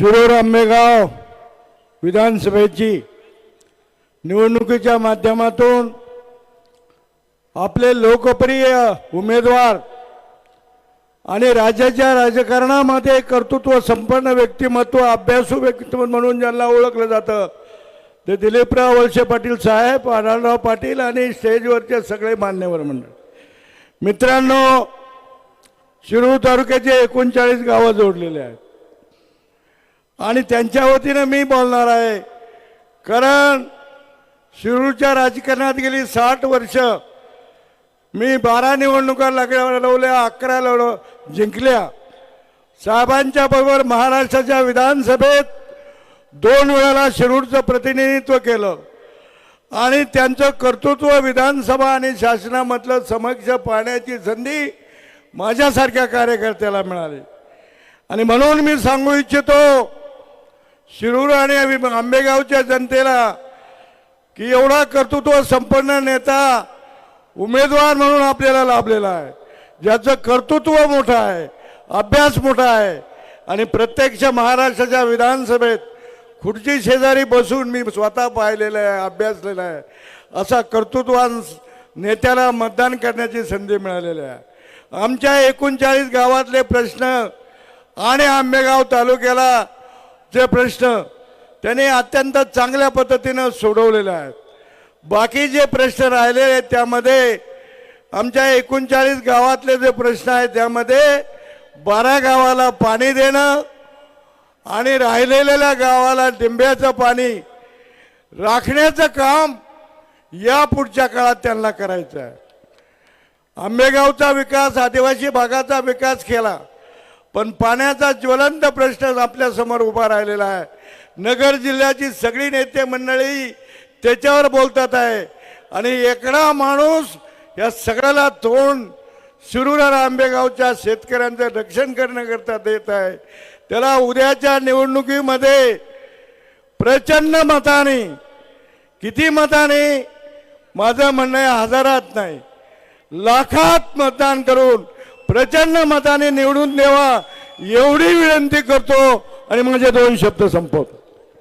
शिरूर आंबेगाव विधानसभेची निवडणुकीच्या माध्यमातून आपले लोकप्रिय उमेदवार आणि राज्याच्या राजकारणामध्ये कर्तृत्व संपन्न व्यक्तिमत्व अभ्यासू व्यक्तिमत्व म्हणून ज्यांना ओळखलं जातं ते दिलीपराव वळसे पाटील साहेब आढळराव पाटील आणि स्टेजवरचे सगळे मान्यवर मंडळ. मित्रांनो शिरूर तालुक्याचे एकोणचाळीस गावं जोडलेले आहेत. आणि त्यांच्या वतीनं मी बोलणार आहे. कारण शिरूरच्या राजकारणात गेली साठ वर्ष मी बारा निवडणुका लागल्या लढवल्या अकरा लढव जिंकल्या. साहेबांच्या बरोबर महाराष्ट्राच्या विधानसभेत दोन वेळाला शिरूरचं प्रतिनिधित्व केलं. आणि त्यांचं कर्तृत्व विधानसभा आणि शासनामधलं समक्ष पाहण्याची संधी माझ्यासारख्या कार्यकर्त्याला मिळाली. आणि म्हणून मी सांगू इच्छितो शिरूर आणि आंबेगावच्या जनतेला की एवढा कर्तृत्व संपन्न नेता उमेदवार म्हणून आपल्याला लाभलेला आहे. ज्याचं कर्तृत्व मोठं आहे अभ्यास मोठा आहे आणि प्रत्यक्ष महाराष्ट्राच्या विधानसभेत खुर्ची शेजारी बसून मी स्वतः पाहिलेलं आहे अभ्यासलेला आहे. असा कर्तृत्वान नेत्याला मतदान करण्याची संधी मिळालेली आहे. आमच्या एकोणचाळीस गावातले प्रश्न आणि आंबेगाव तालुक्याला जे प्रश्न त्यांनी अत्यंत चांगल्या पद्धतीनं सोडवलेले आहेत. बाकी जे प्रश्न राहिलेले आहेत त्यामध्ये आमच्या एकोणचाळीस गावातले जे प्रश्न आहेत त्यामध्ये बारा गावाला पाणी देणं आणि राहिलेल्या गावाला डिंब्याचं पाणी राखण्याचं काम या पुढच्या काळात त्यांना करायचं आहे. आंबेगावचा विकास आदिवासी भागाचा विकास केला. पण पाण्याचा ज्वलंत प्रश्न आपल्यासमोर उभा राहिलेला आहे. नगर जिल्ह्याची सगळी नेते मंडळी त्याच्यावर बोलतात आहे. आणि एकडा माणूस या सगळ्याला तोंड शिरूर आंबेगावच्या शेतकऱ्यांचं रक्षण करण्याकरता देत आहे. त्याला उद्याच्या निवडणुकीमध्ये प्रचंड मताने किती मताने माझं म्हणणं हजारात नाही लाखात मतदान करून प्रचंड मताने निवडून देवा एवढी विनंती करतो. आणि माझे दोन शब्द संपवतो.